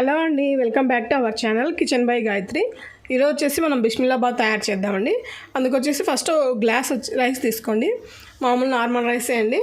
Hello అండి welcome back to our channel kitchen by Gayatri. ఈరోజు వచ్చేసి మనం బిస్మిల్లాబాద్ తయారు చేద్దామండి. అందుకు వచ్చేసి ఫస్ట్ గ్లాస్ వచ్చి రైస్ తీసుకోండి. మామూలు నార్మల్ రైసే అండి.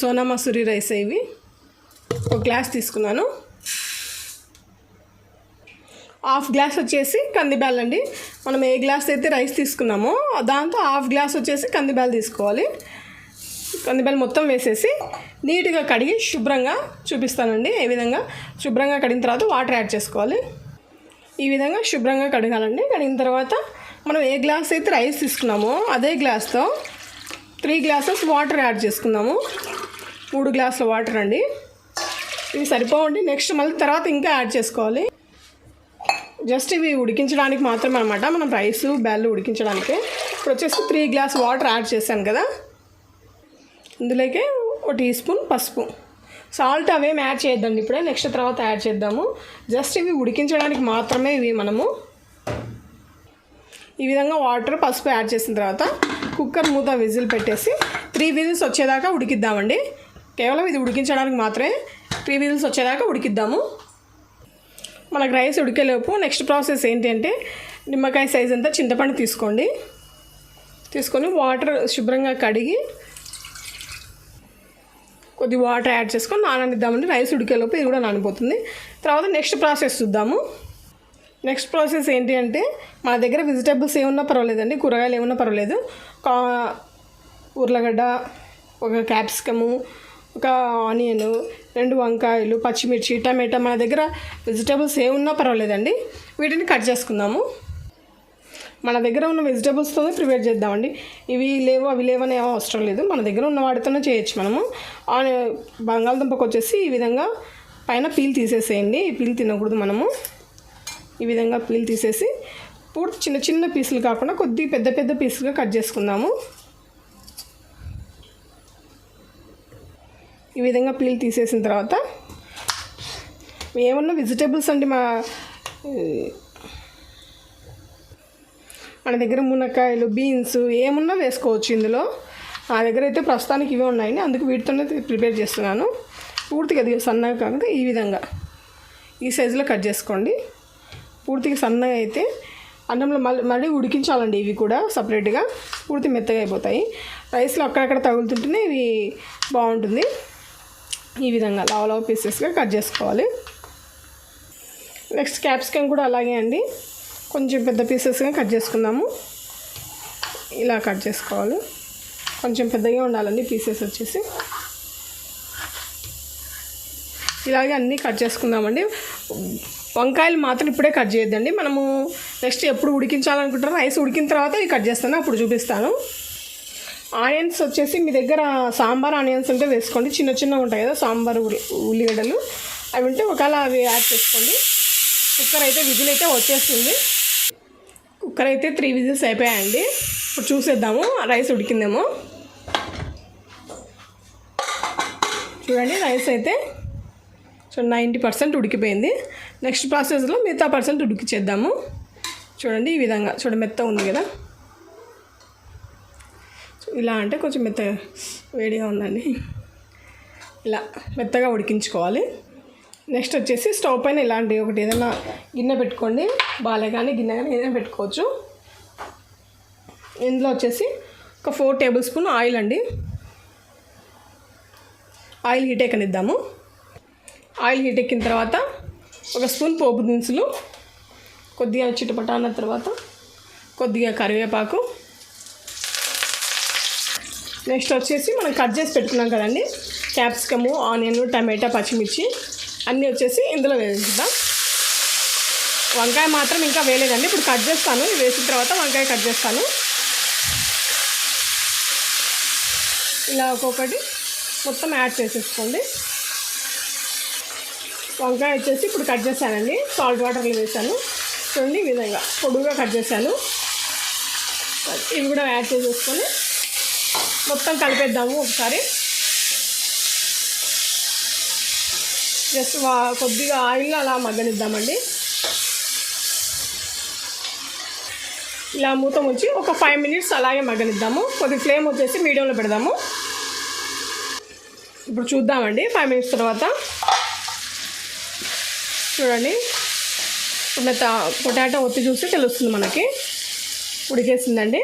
సోనా మసూరి రైస్ ఇవి. ఒక గ్లాస్ తీసుకున్నాను. హాఫ్ గ్లాస్ వచ్చేసి కందిబ్యాల్ అండి. మనం ఏ గ్లాస్ అయితే రైస్ తీసుకున్నామో దాంతో హాఫ్ గ్లాస్ వచ్చేసి కందిబ్యాల్ తీసుకోవాలి. కందిబ్యాలు మొత్తం వేసేసి నీట్గా కడిగి శుభ్రంగా చూపిస్తానండి ఏ విధంగా. శుభ్రంగా కడిగిన తర్వాత వాటర్ యాడ్ చేసుకోవాలి. ఈ విధంగా శుభ్రంగా కడగాలండి. కడిగిన తర్వాత మనం ఏ గ్లాస్ అయితే రైస్ తీసుకున్నామో అదే గ్లాస్తో త్రీ గ్లాసెస్ వాటర్ యాడ్ చేసుకుందాము. మూడు గ్లాసుల వాటర్ అండి. ఇవి సరిపోవండి. నెక్స్ట్ మళ్ళీ తర్వాత ఇంకా యాడ్ చేసుకోవాలి. జస్ట్ ఇవి ఉడికించడానికి మాత్రమే అనమాట మనం రైస్ బ్యాళ్ళు ఉడికించడానికి. ఇప్పుడు వచ్చేసి త్రీ గ్లాస్ వాటర్ యాడ్ చేశాను కదా. ఇందులోకి ఒక టీ స్పూన్ పసుపు. సాల్ట్ అవేం యాడ్ చేయొద్దండి ఇప్పుడే నెక్స్ట్ తర్వాత యాడ్ చేద్దాము. జస్ట్ ఇవి ఉడికించడానికి మాత్రమే ఇవి మనము ఈ విధంగా వాటర్ పసుపు యాడ్ చేసిన తర్వాత కుక్కర్ మూత విజిల్ పెట్టేసి త్రీ విజిల్స్ వచ్చేదాకా ఉడికిద్దామండి. కేవలం ఇది ఉడికించడానికి మాత్రమే త్రీ విజిల్స్ వచ్చేదాకా ఉడికిద్దాము. మనకు రైస్ ఉడికేలోపు నెక్స్ట్ ప్రాసెస్ ఏంటంటే నిమ్మకాయ సైజ్ అంతా చింతపండు తీసుకోండి. తీసుకొని వాటర్ శుభ్రంగా కడిగి కొద్ది వాటర్ యాడ్ చేసుకొని నాననిద్దామండి. రైస్ ఉడికేలోపు ఇది కూడా నానిపోతుంది. తర్వాత నెక్స్ట్ ప్రాసెస్ చూద్దాము. నెక్స్ట్ ప్రాసెస్ ఏంటి అంటే మన దగ్గర వెజిటేబుల్స్ ఏమున్నా పర్వాలేదండి కూరగాయలు ఏమున్నా పర్వాలేదు. కా ఉర్లగడ్డ ఒక క్యాప్సికము ఒక ఆనియన్ రెండు వంకాయలు పచ్చిమిర్చి టమాటా మన దగ్గర వెజిటేబుల్స్ ఏమున్నా పర్వాలేదండి. వీటిని కట్ చేసుకుందాము. మన దగ్గర ఉన్న వెజిటేబుల్స్తోనే ప్రిపేర్ చేద్దామండి. ఇవి లేవు అవి లేవనే అవసరం లేదు. మన దగ్గర ఉన్న వాటితోనే చేయొచ్చు మనము. బంగాళదుంపకు వచ్చేసి ఈ విధంగా పైన పీల్ తీసేసేయండి. ఈ పీల్ తినకూడదు మనము. ఈ విధంగా పీల్ తీసేసి పూర్తి చిన్న చిన్న పీసులు కాకుండా కొద్ది పెద్ద పెద్ద పీసులుగా కట్ చేసుకుందాము. ఈ విధంగా పీల్ తీసేసిన తర్వాత ఏమన్నా వెజిటేబుల్స్ అండి మా మన దగ్గర మునక్కాయలు బీన్స్ ఏమున్నా వేసుకోవచ్చు ఇందులో. నా దగ్గర అయితే ప్రస్తుతానికి ఇవే ఉన్నాయి అందుకు వీటితోనే ప్రిపేర్ చేస్తున్నాను. పూర్తిగా అది సన్నగా కాకుండా ఈ విధంగా. ఈ సైజులో కట్ చేసుకోండి. పూర్తిగా సన్నగా అయితే అన్నంలో మళ్ళీ మళ్ళీ ఉడికించాలండి ఇవి కూడా సపరేట్గా. పూర్తి మెత్తగా అయిపోతాయి. రైస్లో అక్కడక్కడ తగులుతుంటేనే ఇవి బాగుంటుంది. ఈ విధంగా లావ పీసెస్గా కట్ చేసుకోవాలి. నెక్స్ట్ క్యాప్సికమ్ కూడా అలాగే అండి. కొంచెం పెద్ద పీసెస్గా కట్ చేసుకుందాము. ఇలా కట్ చేసుకోవాలి. కొంచెం పెద్దగా ఉండాలండి పీసెస్ వచ్చేసి. ఇలాగే అన్నీ కట్ చేసుకుందామండి. వంకాయలు మాత్రం ఇప్పుడే కట్ చేయొద్దండి. మనము నెక్స్ట్ ఎప్పుడు ఉడికించాలనుకుంటారో రైస్ ఉడికిన తర్వాత ఇవి కట్ చేస్తాను. అప్పుడు చూపిస్తాను. ఆనియన్స్ వచ్చేసి మీ దగ్గర సాంబార్ ఆనియన్స్ ఉంటే వేసుకోండి. చిన్న చిన్నగా ఉంటాయి కదా సాంబార్ ఉల్లిగడ్డలు. అవి ఉంటే ఒకవేళ అవి యాడ్ చేసుకోండి. కుక్కర్ అయితే విజిల్ అయితే వచ్చేస్తుంది. కుక్కర్ అయితే త్రీ విజిల్స్ అయిపోయాయండి. ఇప్పుడు చూసేద్దాము రైస్ ఉడికిందేమో. చూడండి రైస్ అయితే సో నైంటీ పర్సెంట్ ఉడికిపోయింది. నెక్స్ట్ ప్రాసెస్లో మిగతా పర్సెంట్ ఉడికిచ్చేద్దాము. చూడండి ఈ విధంగా. చూడండి మెత్త ఉంది కదా. ఇలా అంటే కొంచెం మెత్త వేడిగా ఉందండి. ఇలా మెత్తగా ఉడికించుకోవాలి. నెక్స్ట్ వచ్చేసి స్టవ్ పైన ఇలాంటి ఒకటి ఏదైనా గిన్నె పెట్టుకోండి. బాలే కానీ గిన్నె కానీ ఏదైనా పెట్టుకోవచ్చు. ఇందులో వచ్చేసి ఒక ఫోర్ టేబుల్ స్పూన్ ఆయిల్ అండి. ఆయిల్ హీట్ ఎక్కనిద్దాము. ఆయిల్ హీట్ ఎక్కిన తర్వాత ఒక స్పూన్ పోపు దినుసులు కొద్దిగా చిటపట అన్న తర్వాత కొద్దిగా కరివేపాకు. నెక్స్ట్ వచ్చేసి మనం కట్ చేసి పెట్టుకున్నాం కదండి. క్యాప్సికము ఆనియన్ టమాటా పచ్చిమిర్చి అన్నీ వచ్చేసి ఇందులో వేసేద్దాం. వంకాయ మాత్రం ఇంకా వేయలేదండి. ఇప్పుడు కట్ చేస్తాను. ఇది వేసిన తర్వాత వంకాయ కట్ చేస్తాను. ఇలా ఒక్కొక్కటి మొత్తం యాడ్ చేసేసుకోండి. వంకాయ వచ్చేసి ఇప్పుడు కట్ చేశానండి. సాల్ట్ వాటర్లో వేసాను చూడండి ఈ విధంగా పొడుగుగా కట్ చేశాను. ఇవి కూడా యాడ్ చేసేసుకొని మొత్తం కలిపేద్దాము ఒకసారి. జస్ట్ వా కొద్దిగా ఆయిల్లో అలా మగ్గనిద్దామండి. ఇలా మూత ముంచి ఒక ఫైవ్ మినిట్స్ అలాగే మగ్గనిద్దాము. కొద్ది ఫ్లేమ్ వచ్చేసి మీడియంలో పెడదాము. ఇప్పుడు చూద్దామండి ఫైవ్ మినిట్స్ తర్వాత. చూడండి. ఇప్పుడు మెత్త పొటాటో ఒత్తి చూస్తే తెలుస్తుంది మనకి. ఉడికేసిందండి.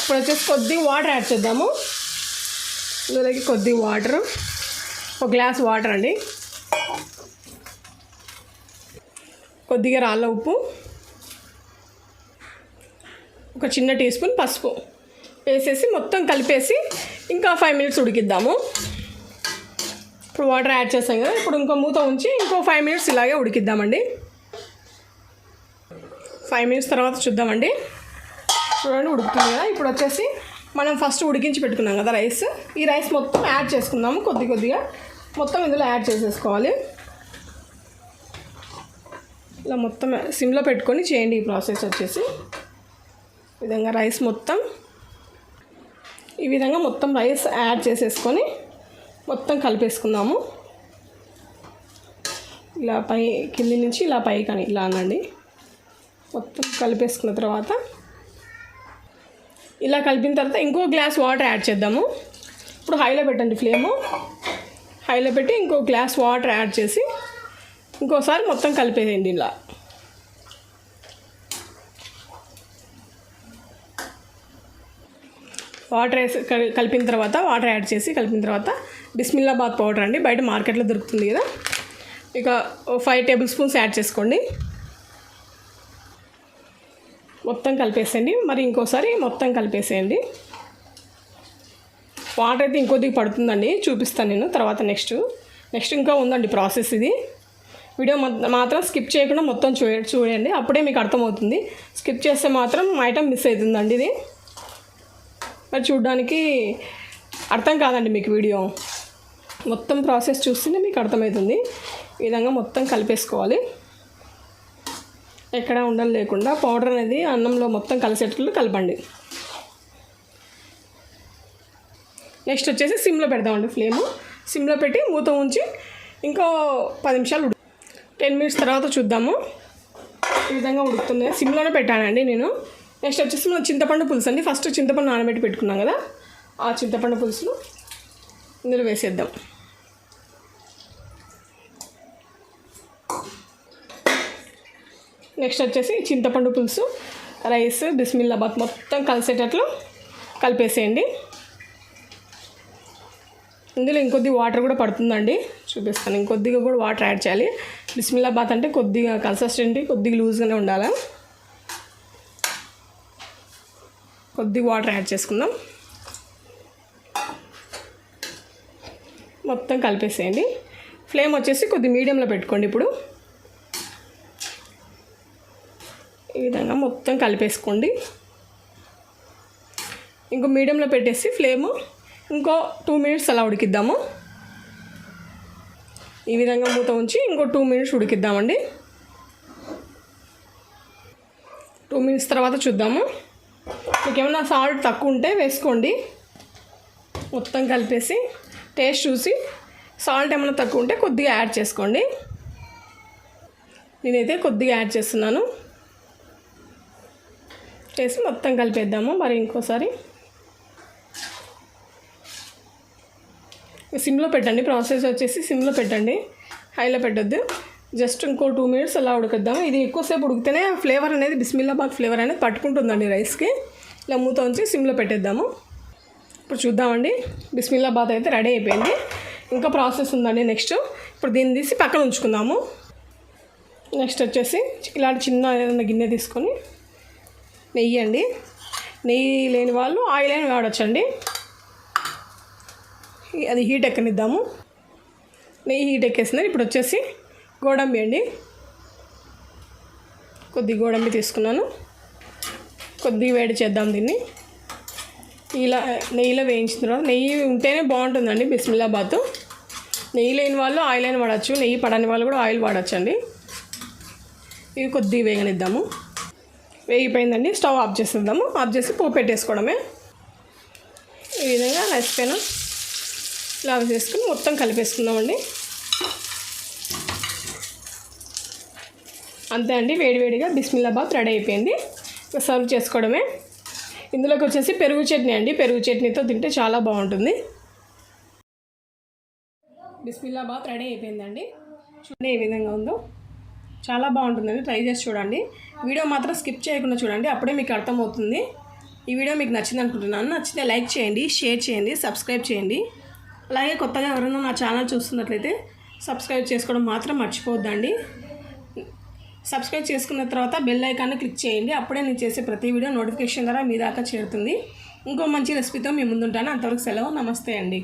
ఇప్పుడు వచ్చేసి కొద్దిగా వాటర్ యాడ్ చేద్దాము. ఇందులోకి కొద్దిగా వాటర్ ఒక గ్లాస్ వాటర్ అండి. కొద్దిగా రాళ్ళ ఉప్పు. ఒక చిన్న టీ స్పూన్ పసుపు వేసేసి మొత్తం కలిపేసి ఇంకా ఫైవ్ మినిట్స్ ఉడికిద్దాము. ఇప్పుడు వాటర్ యాడ్ చేసాం కదా ఇప్పుడు ఇంకో మూత ఉంచి ఇంకో ఫైవ్ మినిట్స్ ఇలాగే ఉడికిద్దామండి. ఫైవ్ మినిట్స్ తర్వాత చూద్దామండి. చూడండి ఉడుకుతుంది కదా ఇప్పుడు వచ్చేసి మనం ఫస్ట్ ఉడికించి పెట్టుకున్నాం కదా రైస్ ఈ రైస్ మొత్తం యాడ్ చేసుకుందాము కొద్ది కొద్దిగా. మొత్తం ఇందులో యాడ్ చేసేసుకోవాలి. ఇలా మొత్తం సిమ్లో పెట్టుకొని చేయండి ఈ ప్రాసెస్ వచ్చేసి. ఈ విధంగా రైస్ మొత్తం. ఈ విధంగా మొత్తం రైస్ యాడ్ చేసేసుకొని మొత్తం కలిపేసుకుందాము. ఇలా పై కింది నుంచి ఇలా పైకి అని ఇలా అనండి. మొత్తం కలిపేసుకున్న తర్వాత ఇలా కలిపిన తర్వాత ఇంకో గ్లాస్ వాటర్ యాడ్ చేద్దాము. ఇప్పుడు హైలో పెట్టండి ఫ్లేము. హైలో పెట్టి ఇంకో గ్లాస్ వాటర్ యాడ్ చేసి ఇంకోసారి మొత్తం కలిపేయండి ఇలా. వాటర్ వేసి కలి- కలిపిన తర్వాత వాటర్ యాడ్ చేసి కలిపిన తర్వాత బిస్మిల్లాబాద్ పౌడర్ అండి. బయట మార్కెట్లో దొరుకుతుంది కదా. ఇక ఫైవ్ టేబుల్ స్పూన్స్ యాడ్ చేసుకోండి. మొత్తం కలిపేసేయండి. మరి ఇంకోసారి మొత్తం కలిపేసేయండి. వాటర్ అయితే ఇంకొద్దిగా పడుతుందండి. చూపిస్తాను నేను తర్వాత నెక్స్ట్. నెక్స్ట్ ఇంకా ఉందండి ప్రాసెస్ ఇది. వీడియో మాత్రం స్కిప్ చేయకుండా మొత్తం చూ చూడండి. అప్పుడే మీకు అర్థమవుతుంది. స్కిప్ చేస్తే మాత్రం ఐటమ్ మిస్ అవుతుందండి ఇది. మరి చూడడానికి అర్థం కాదండి మీకు వీడియో. మొత్తం ప్రాసెస్ చూస్తేనే మీకు అర్థమవుతుంది. ఈ విధంగా మొత్తం కలిపేసుకోవాలి. ఎక్కడ ఉండలు లేకుండా పౌడర్ అనేది అన్నంలో మొత్తం కలిసేటట్లు కలపండి. నెక్స్ట్ వచ్చేసి సిమ్లో పెడదామండి ఫ్లేమ్. సిమ్లో పెట్టి మూత ఉంచి ఇంకో పది నిమిషాలు ఉడు టెన్ మినిట్స్ తర్వాత చూద్దాము. ఈ విధంగా ఉడుకుతుంది. సిమ్లోనే పెట్టానండి నేను. నెక్స్ట్ వచ్చేసి మనం చింతపండు పులుసు అండి. ఫస్ట్ చింతపండు నానబెట్టి పెట్టుకున్నాం కదా. ఆ చింతపండు పులుసును ఇందులో వేసేద్దాం. నెక్స్ట్ వచ్చేసి చింతపండు పులుసు రైస్ బిస్మిల్లాబాద్ మొత్తం కలిసేటట్లు కలిపేసేయండి. ఇందులో ఇంకొద్ది వాటర్ కూడా పడుతుందండి. చూపిస్తాను. ఇంకొద్దిగా కూడా వాటర్ యాడ్ చేయాలి. బిస్మిల్లాబాద్ అంటే కొద్దిగా కన్సిస్టెంట్ కొద్దిగా లూజ్గానే ఉండాలి? కొద్దిగా వాటర్ యాడ్ చేసుకుందాం. మొత్తం కలిపేసేయండి. ఫ్లేమ్ వచ్చేసి కొద్ది మీడియంలో పెట్టుకోండి ఇప్పుడు. ఈ విధంగా మొత్తం కలిపేసుకోండి. ఇంకో మీడియంలో పెట్టేసి ఫ్లేము ఇంకో టూ మినిట్స్ అలా ఉడికిద్దాము. ఈ విధంగా మూత ఉంచి ఇంకో టూ మినిట్స్ ఉడికిద్దామండి. టూ మినిట్స్ తర్వాత చూద్దాము. మీకు ఏమైనా సాల్ట్ తక్కువ ఉంటే వేసుకోండి. మొత్తం కలిపేసి టేస్ట్ చూసి సాల్ట్ ఏమైనా తక్కువ ఉంటే కొద్దిగా యాడ్ చేసుకోండి. నేనైతే కొద్దిగా యాడ్ చేస్తున్నాను. చేసి మొత్తం కలిపేద్దాము. మరి ఇంకోసారి సిమ్లో పెట్టండి. ప్రాసెస్ వచ్చేసి సిమ్లో పెట్టండి. హైలో పెట్టొద్దు. జస్ట్ ఇంకో టూ మినిట్స్ అలా ఉడకద్దాం ఇది ఎక్కువసేపు ఉడికితేనే ఫ్లేవర్ అనేది బిస్మిల్లాబాద్ ఫ్లేవర్ అనేది పట్టుకుంటుందండి రైస్కి. ఇలా మూత ఉంచి సిమ్లో పెట్టేద్దాము. ఇప్పుడు చూద్దామండి. బిస్మిల్లాబాద్ అయితే రెడీ అయిపోయింది. ఇంకా ప్రాసెస్ ఉందండి నెక్స్ట్. ఇప్పుడు దీన్ని తీసి పక్కన ఉంచుకుందాము. నెక్స్ట్ వచ్చేసి ఇలాంటి చిన్న ఏదైనా గిన్నె తీసుకొని నెయ్యి అండి నెయ్యి లేని వాళ్ళు ఆయిల్ అయినా వాడచ్చండి. అది హీట్ ఎక్కనిద్దాము. నెయ్యి హీట్ ఎక్కేసింది ఇప్పుడు వచ్చేసి గోడంబి అండి. కొద్ది గోడంబి తీసుకున్నాను. కొద్ది వేడి చేద్దాం దీన్ని. ఇలా నెయ్యిలో వేయించిన తర్వాత నెయ్యి ఉంటేనే బాగుంటుందండి బిస్మిల్లాబాద్ నెయ్యి లేని వాళ్ళు ఆయిల్ అయిన వాడచ్చు నెయ్యి పడని వాళ్ళు కూడా ఆయిల్ వాడచ్చు అండి ఇవి కొద్దిగా వేగనిద్దాము. వేగిపోయిందండి. స్టవ్ ఆఫ్ చేసేద్దాము. ఆఫ్ చేసి పోపు పెట్టేసుకోవడమే. ఈ విధంగా రైస్ పైన ఇలా చేసుకుని మొత్తం కలిపేసుకుందామండి. అంతే అండి. వేడివేడిగా బిస్మిల్లాబాద్ రెడీ అయిపోయింది. సర్వ్ చేసుకోవడమే. ఇందులోకి వచ్చేసి పెరుగు చట్నీ అండి. పెరుగు చట్నీతో తింటే చాలా బాగుంటుంది. బిస్మిల్లాబాద్ రెడీ అయిపోయిందండి. చూడండి ఏ విధంగా ఉందో. చాలా బాగుంటుందండి. ట్రై చేసి చూడండి. వీడియో మాత్రం స్కిప్ చేయకుండా చూడండి. అప్పుడే మీకు అర్థమవుతుంది. ఈ వీడియో మీకు నచ్చింది అనుకుంటున్నాను. నచ్చితే లైక్ చేయండి షేర్ చేయండి సబ్స్క్రైబ్ చేయండి. అలాగే కొత్తగా ఎవరైనా నా ఛానల్ చూస్తున్నట్లయితే సబ్స్క్రైబ్ చేసుకోవడం మాత్రం మర్చిపోవద్దండి. సబ్స్క్రైబ్ చేసుకున్న తర్వాత బెల్ ఐకాన్ని క్లిక్ చేయండి. అప్పుడే నేను చేసే ప్రతి వీడియో నోటిఫికేషన్ ద్వారా మీ దాకా చేరుతుంది. ఇంకో మంచి రెసిపీతో మీ ముందుంటాను. అంతవరకు సెలవు. నమస్తే అండి.